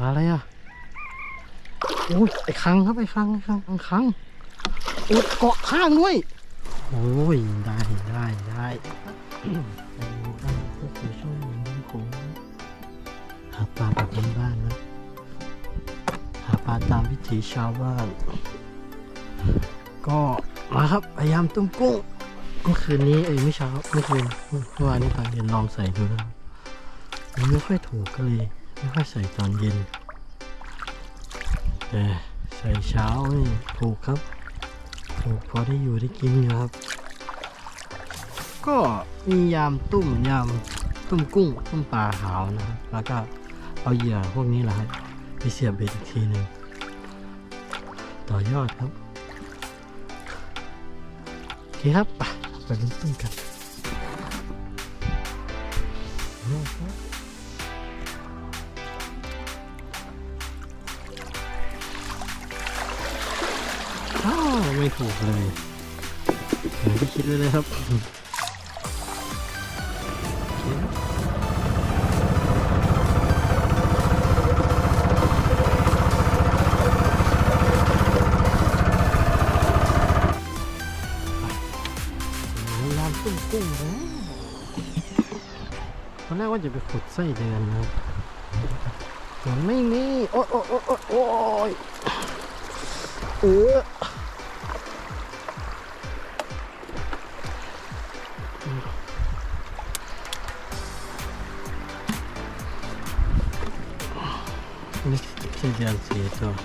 ปลาอะไรอะโอ้ยไอ้คังครับไอ้คังไอ้คังไอ้คังโอ้ยเกาะข้างด้วยโอ้ยได้ได้ได้ปดูกันก็คือช่วงนี้ผมหาปลาแบบบ้านๆนะหาปลาตามวิถีชาวบ้าน ก็มาครับพยายามตุ้มกุ้งเมื่อคืนนี้เอ้ยไม่เช้าเมื่อคืนเมื่อวานนี้ตอนเย็นลองใส่ดูนะมันไม่ค่อยถูกก็เลย ไม่ค่อยใส่ตอนเย็นแต่ใส่เช้านี่ถูกครับถูกพอได้อยู่ได้กินอยู่ครับ ก็มียามตุ้มยามตุ้มกุ้งตุ้มปลาขาวนะครับ แล้วก็เอาเหยื่อพวกนี้แหละครับไปเสียบเบ็ดอีกทีหนึ่งต่อยอดครับ โอเคครับไปไปลุ้นตุ้มกัน ไม่ถูกเลยเหมือนที่คิดไว้เลยครับโอเคพยายามตุ้มกุ้งแล้วตอนแรกว่าจะไปขุดไส้เดือนนะครับมันไม่มี โอ๊ยโอ๊ยโอ๊ยโอ๊ยโอ๊ยเออ ดือน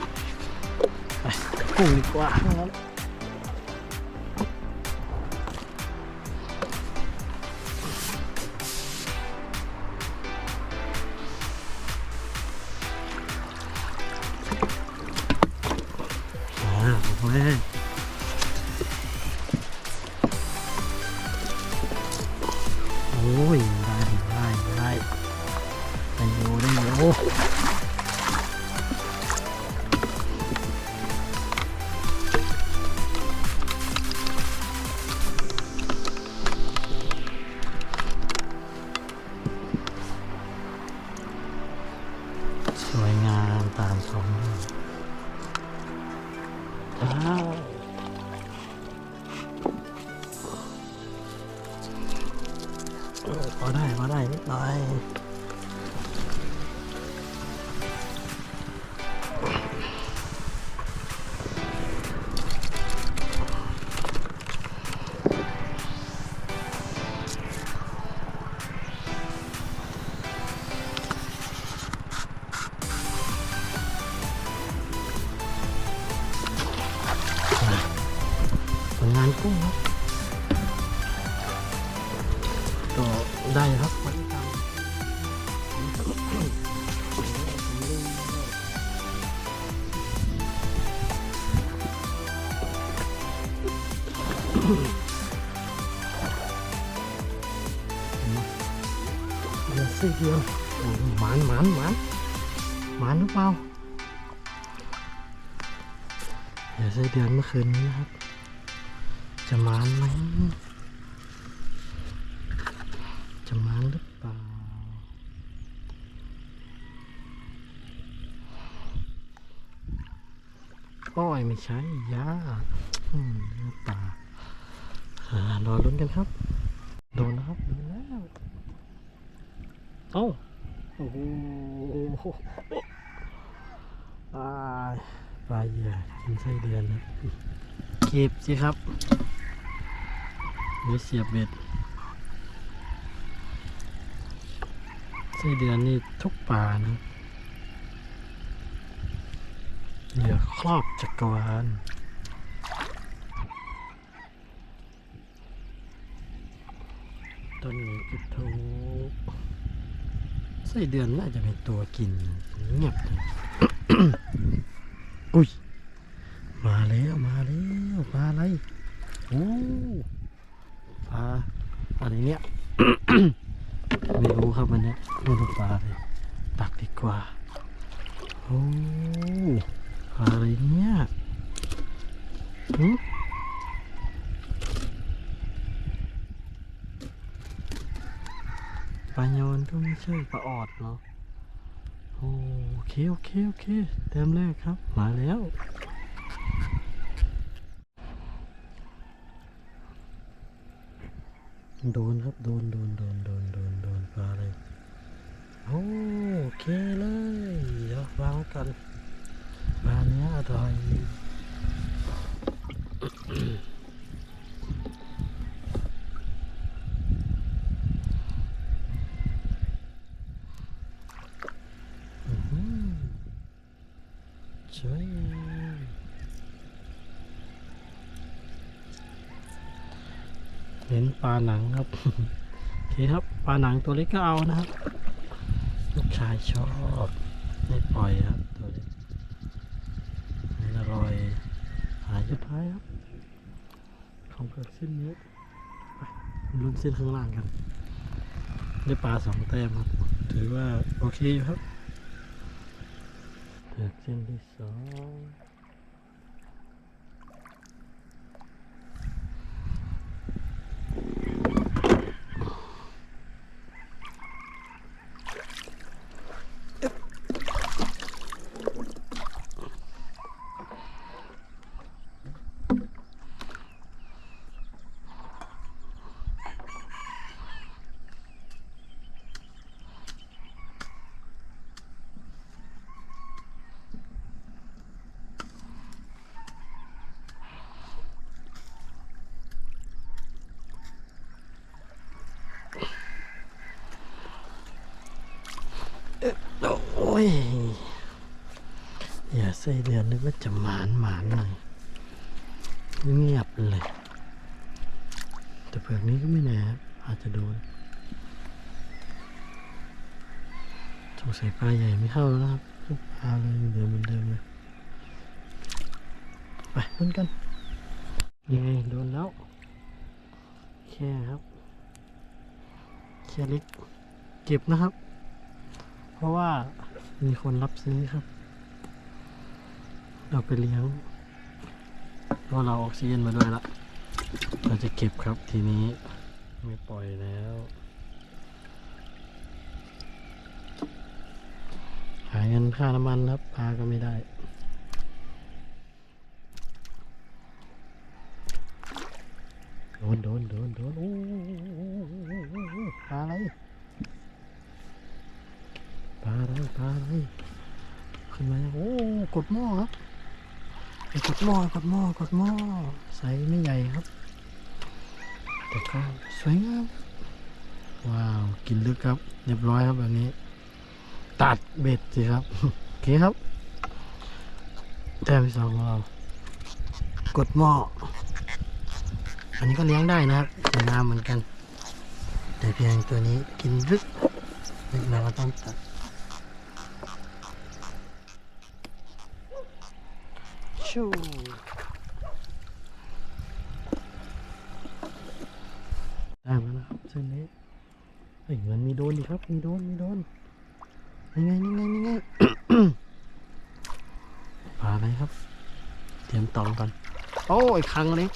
เดือนสี่เดือนโอ้โหมานหมานหมานหมานหรือเปล่าเดี๋ยวไส้เดือนเมื่อคืนนี้นะครับ จะมานไหมจะมานหรือเปล่าอ้อยไม่ใช่ยาอืมเปลาอ่า รอลุ้นกันครับ โดนนะครับโดนแล้วเอ้าโอ้โหปลาปลาเหยื่อกินไส้เดือนนะเก็บสิครับไว้เสียบเบ็ดไส้เดือนนี่ทุกป่านะเหยื่อครอบจักรวาลต้นนี้ก็ถูกไส้เดือนน่าจะเป็นตัวกินเงียบอุ้ย มาแล้วมาแล้วปลาอะไรโอ้ปลาอะไรเนี่ยไม่รู้ครับวันเนี้ยไม่รู้ปลาอะไรตักดีกว่าโอ้ปลาอะไรเนี่ยหึ ปลาโยนก็ไม่ใช่ปลาออดเนาะโอเคโอเคโอเคแต้มแรกครับ มาแล้วโดนครับโดนโดนโดนโดนโดนโดนปลาเลยโอเคเลยเดี๋ยววางกันปลาเนี้ยอร่อย อื้อหือส วยเห็นปลาหนังครับโอเคครับปลาหนังตัวเล็กก็เอานะครับ ลูกชายชอบไม่ปล่อยครับตัวเล็กนี่อร่อยหายสุดท้ายครับ ของเผือกเส้นนี้ไปลุ้นเส้นข้างล่างกันได้ปลาสองแต้มครับ ถือว่าโอเคอยู่ครับ เผือก ยอย่าใส่เดือนนึกว่าจะหมานหมานหน่อยเงียบเลย แต่เผือกนี้ก็ไม่แน่อาจจะโดนสงสัยปลาใหญ่ไม่เข้าแล้วครับปลาเลยเหมือนเดิมเหมือนเดิมเลยไปลุ้นกันยังไงโดนแล้วแค่ครับแค่เล็กเก็บนะครับ เพราะว่า มีคนรับซื้อครับเราไปเลี้ยงเพราะเราออกซิเจนมาด้วยละเราจะเก็บครับทีนี้ไม่ปล่อยแล้วหาเงินค่าน้ำมันครับปลาก็ไม่ได้โดนโดนโดนโดนโอ้โหปลาอะไร ปลาอะไรปลาอะไรขึ้นมาโอ้กดหม้อครับกดหม้อกดหม้อกดหม้อใส่ไม่ใหญ่ครับ แต่ก็สวยงามว้าว กินลึกครับเรียบร้อยครับแบบนี้ ตัดเบ็ดสิครับโอเคครับแต้มที่สองของเรากดหม้ออันนี้ก็เลี้ยงได้นะครับสวยงามเหมือนกัน แต่เพียงตัวนี้กินลึกลึกเราก็ต้องตัด ชูได้มแล้วครับเส้นนี้เฮ้ยมันมีโดนอีกครับ มีโดน มีโดนนี่ไงนี่ไงนี่ไงปลาอะไรครับ เตรียมตองก่อน โอ้ยครั้งเล็ก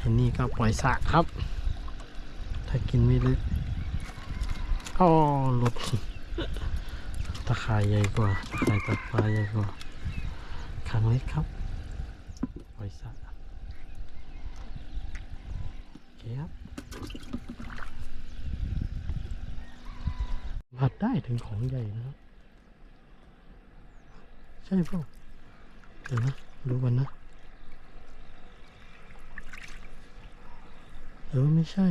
อันนี้ก็ปล่อยสระครับ ถ้ากินไม่ลึกอ๋อหลุดตะข่ายใหญ่กว่าตะข่ายตัดปลาใหญ่กว่า ครั้งเล็กครับบริษัทโอเคครับผัดได้ถึงของใหญ่นะครับ ใช่เปล่าเดี๋ยวนะ ดูกันนะเออไม่ใช่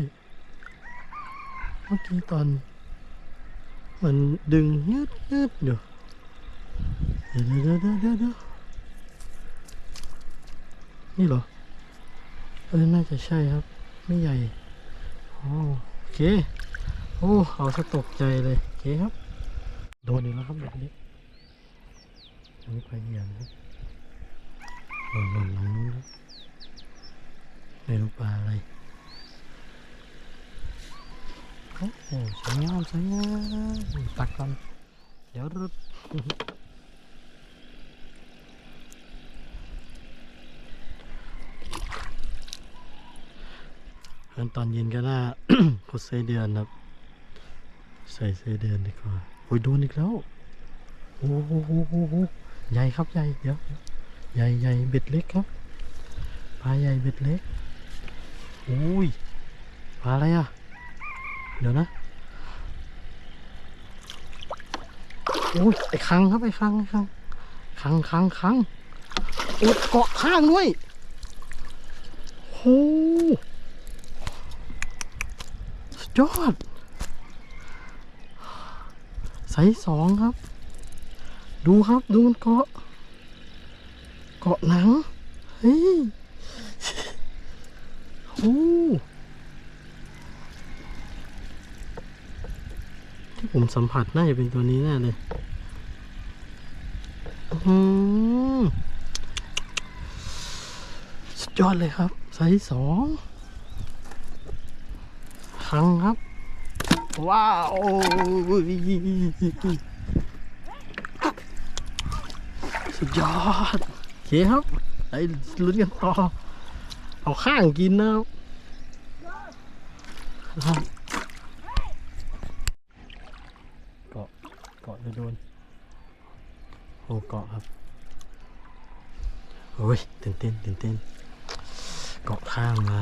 เมื่อกี้ตอน มันดึงยืดยืดอยู่เดี๋ยวเดี๋ยวเดี๋ยวเดี๋ยวเดี๋ยว นี่เหรอ เออ น่าจะใช่ครับ ไม่ใหญ่อ๋อโอเค โอ้ เอาสะตกใจเลยโอเคครับ โดนอีกแล้วครับแบบนี้อันนี้พยายามครับหล่นหล่นหลังนู้นครับไม่รู้ปลาอะไร โอ้โหสวยงามสวยงามตักก่อนเดี๋ยวรุ งั้นตอนเย็นก็น่ากดใส่เดือนครับ ใส่ใส่เดือนดีกว่าโอ้ยโดนอีกแล้วโอ้โหโหโหโหใหญ่ครับใหญ่เดี๋ยวใหญ่ใหญ่เบ็ดเล็กครับปลาใหญ่เบ็ดเล็กโอ้ยปลาอะไรอะ เดี๋ยวนะโอ้ยไอ้คังครับไอ้คังไอ้คังคังคังคังอ้ยเกาะข้างด้วยโหสุด ยอดไซส์สองครับ ดูครับดูมันเกาะ เกาะหนัง เฮ้ยโอ้ที่ผมสัมผัสน่าจะเป็นตัวนี้แน่เลยอื้อหือสุดยอดเลยครับ ไซส์สอง ครั้งครับ ว้าวสุดยอดโอเคครับไอ้ลุ้นกันต่อเอาข้างกินนะครับเกาะเกาะจะโดนโอ้เกาะครับโอ้ยตื่นเต้นตื่นเต้นเกาะข้างมา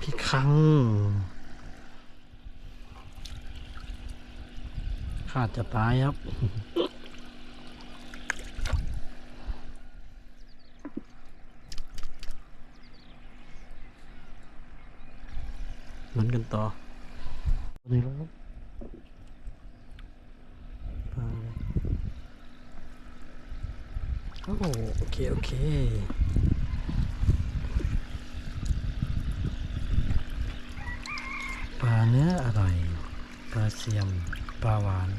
พี่ คัง ขาดจะตายครับ เหมือนกันต่อตัวนี้แล้วครับโอเค โอเค ลาเนื้ออร่อยปลาเสียมปลาหวาน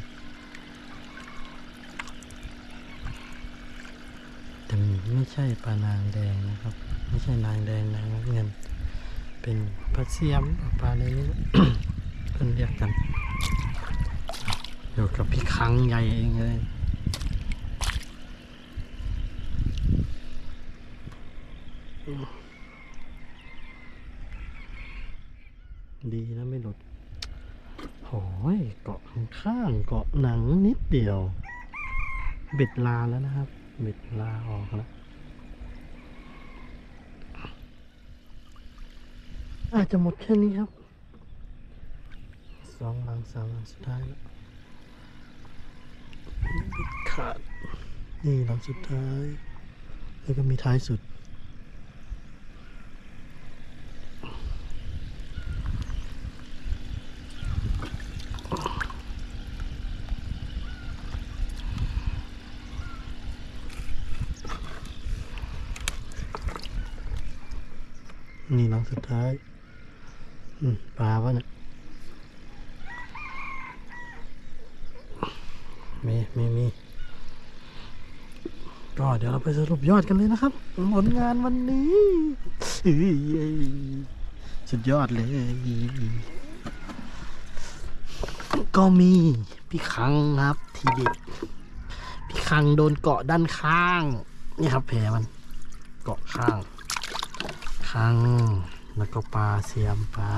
แต่ไม่ใช่ปลานางแดงนะครับ ไม่ใช่นางแดงนางเงิน เป็นปลาเสียมปลาอะไรนี่เพิ่นเรียกกันอยู่กับพี่คังใหญ่เองเลย ดีนะไม่หลุดโอ้ยเกาะข้างเกาะหนังนิดเดียว เบ็ดลาแล้วนะครับ เบ็ดลาออกแล้วอาจจะหมดแค่นี้ครับสองหลังสามหลังสุดท้ายแล้วขาดนี่หลังสุดท้าย แล้วก็มีท้ายสุด นี่หลังสุดท้าย อืมปลาวะเนี่ยมีมีมี ก็เดี๋ยวเราไปสรุปยอดกันเลยนะครับ ผลงานวันนี้สุดยอดเลย ก็มีพี่คังครับ ทีเด็ดพี่คังโดนเกาะด้านข้าง นี่ครับแผลมัน เกาะข้าง ข้าง แล้วก็ปลาเสียมปลา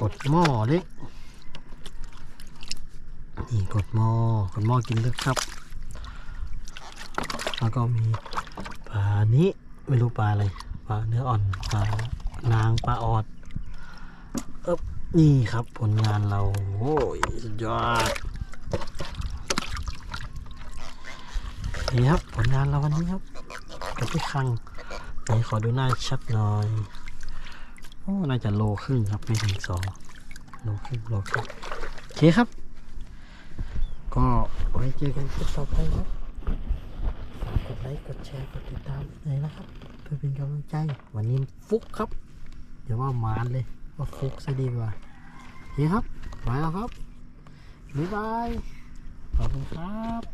กดหม้อเล็กนี่กดหม้อกดหม้อกินเลึกครับ ก็มีปลานี้ไม่รู้ปลาอะไรปลาเนื้ออ่อนปลานางปลาออดเอ๊บนี่ครับผลงานเราโอ้ยสุดยอดนี่ครับผลงานเราวันนี้ครับกับพี่คังไหนขอดูหน้าชัดหน่อยโอ้น่าจะโลครึ่งครับไม่ถึงสองโลครึ่งโลครึ่งโอเคครับ ก็ไว้เจอกันคลิปต่อไปครับ กดไลค์ กดแชร์ กดติดตามเลยนะครับ เพื่อเป็นกำลังใจ วันนี้ฟุกครับ เดี๋ยวว่ามานเลย ว่าฟุกซะดีกว่าโอเคครับไปแล้วครับ บ๊ายบาย ขอบคุณครับ